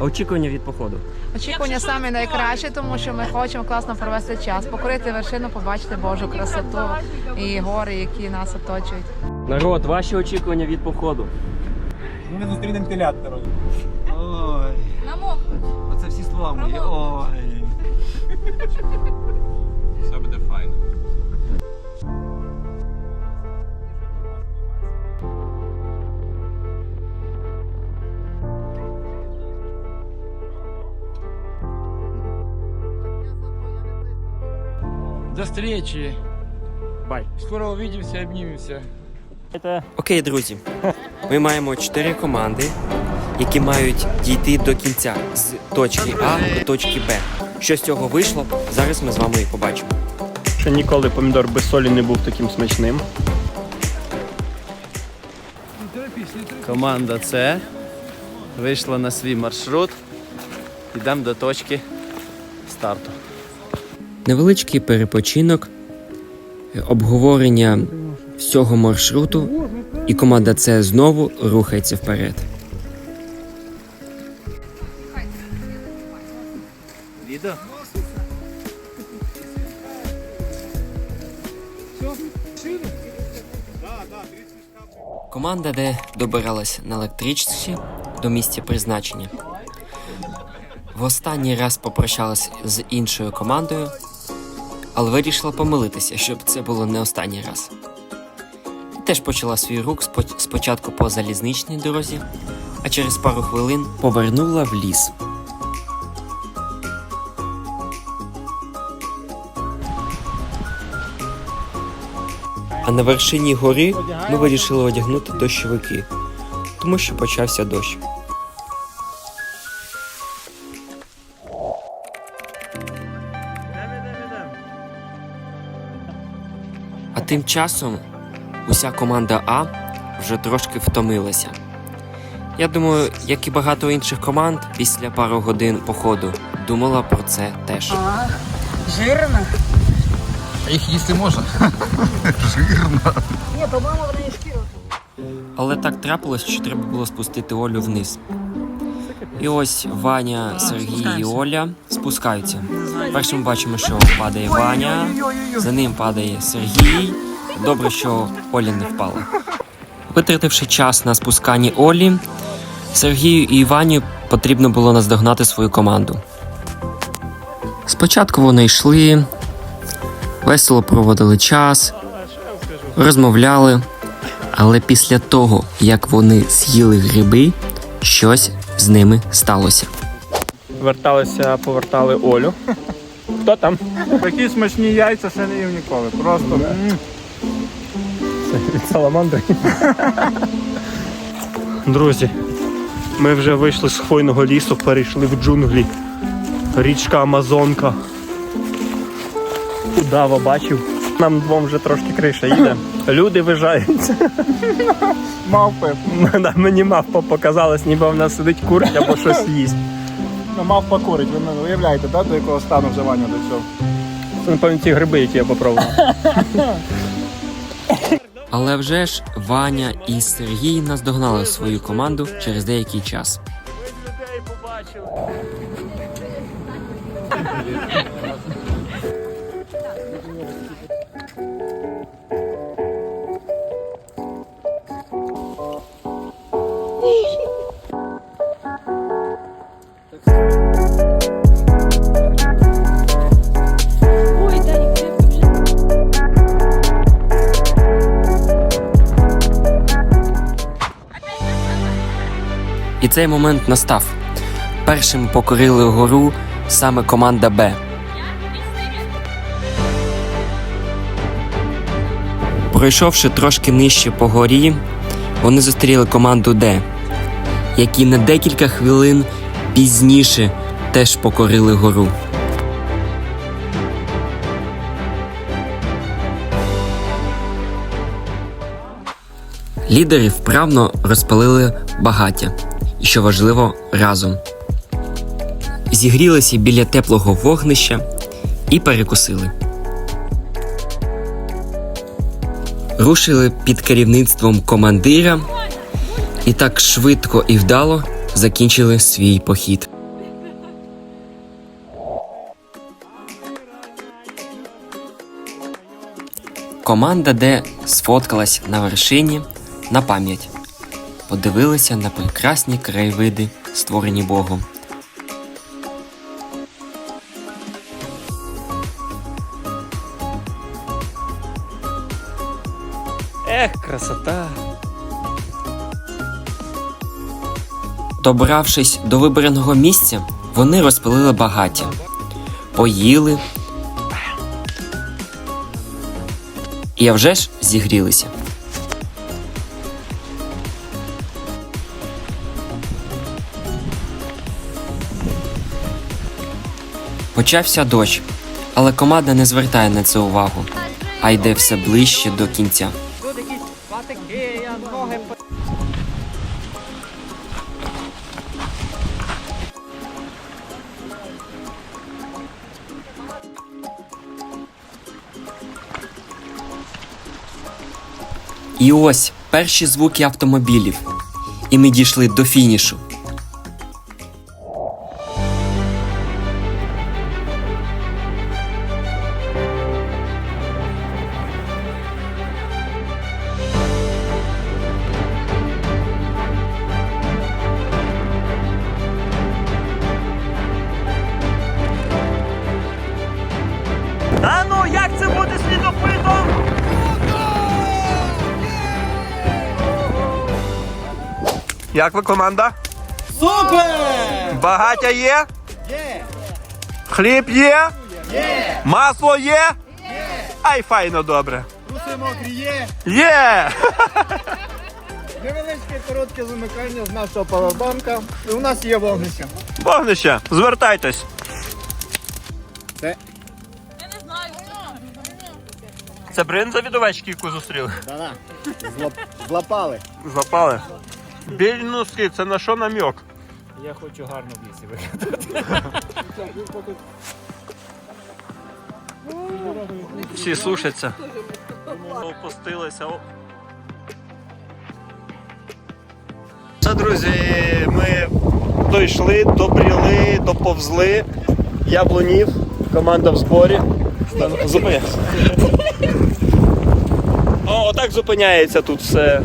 Очікування від походу. Очікування саме найкраще, тому що ми хочемо класно провести час, покорити вершину, побачити Божу красоту і гори, які нас оточують. Народ, ваші очікування від походу. Ми зустрінемо телят дорогі. Ой. Оце всі слова мої. Ой. Все буде файно. До встречи. Бай. Скоро увидимся, обнимемся. Окей, друзі. Ми маємо чотири команди, які мають дійти до кінця з точки А до точки Б. Що з цього вийшло, зараз ми з вами і побачимо. Ще ніколи помідор без солі не був таким смачним. Команда С вийшла на свій маршрут. Йдемо до точки старту. Невеличкий перепочинок, обговорення всього маршруту, і команда С знову рухається вперед. Відео? Команда, де добиралась на електричці до місця призначення. В останній раз попрощалась з іншою командою, але вирішила помилитися, щоб це було не останній раз. Теж почала свій рух спочатку по залізничній дорозі, а через пару хвилин повернула в ліс. А на вершині гори ми вирішили одягнути дощовики, тому що почався дощ. Тим часом уся команда А вже трошки втомилася. Я думаю, як і багато інших команд, після пару годин походу думала про це теж. А їх їсти можна? Але так трапилось, що треба було спустити Олю вниз. І ось Ваня, Сергій і Оля спускаються. Першим ми бачимо, що падає Ваня, за ним падає Сергій. Добре, що Оля не впала. Витративши час на спусканні Олі, Сергію і Івані потрібно було наздогнати свою команду. Спочатку вони йшли, весело проводили час, розмовляли. Але після того, як вони з'їли гриби, щось з ними сталося. Верталися, повертали Олю. Хто там? Такі смачні яйця ще не їв ніколи. Просто м, Від саламандри. Друзі, ми вже вийшли з хвойного лісу, перейшли в джунглі. Річка Амазонка. Удава бачив. Нам двом вже трошки криша їде. Люди вижаються. мавпи. Мені мавпа показалось, ніби в нас сидить курить або щось їсть. Ну, мавпа курить. Ви не уявляєте, да, до якого стану вживання до цього? Це, напевно, ті гриби, які я попробував. Але вже ж Ваня і Сергій наздогнали свою команду через деякий час. Ой, І цей момент настав. Першим покорили гору саме команда Б. Пройшовши трошки нижче по горі, вони зустріли команду Д, які на декілька хвилин пізніше теж покорили гору. Лідери вправно розпалили багаття, і що важливо, разом. Зігрілися біля теплого вогнища і перекусили. Рушили під керівництвом командира і так швидко і вдало закінчили свій похід. Команда Д сфоткалась на вершині на пам'ять. Подивилися на прекрасні краєвиди, створені Богом. Ех, красота. Добравшись до вибраного місця, вони розпилили багаття, поїли. І вже ж зігрілися. Почався дощ, але команда не звертає на це увагу, а йде все ближче до кінця. І ось перші звуки автомобілів. І ми дійшли до фінішу. Як ви команда? Супер! Багаття є? Є. Хліб є? Є. Масло є? Є. Ай, файно добре. Труси мокрі є. Є! Невеличке коротке замикання з нашого павербанка. І у нас є вогнище. Вогнище, звертайтесь. Це Це бринза від овечки, яку зустріли. да-да. Злоп... Злапали. Злапали. Біль носки, це на що намек? Я хочу гарно в лісі виглядати. Всі сушаться. Опустилися. Все, друзі, ми дійшли, добріли, доповзли. Яблунів, команда в зборі. Зупиняйся. О, отак зупиняється тут все.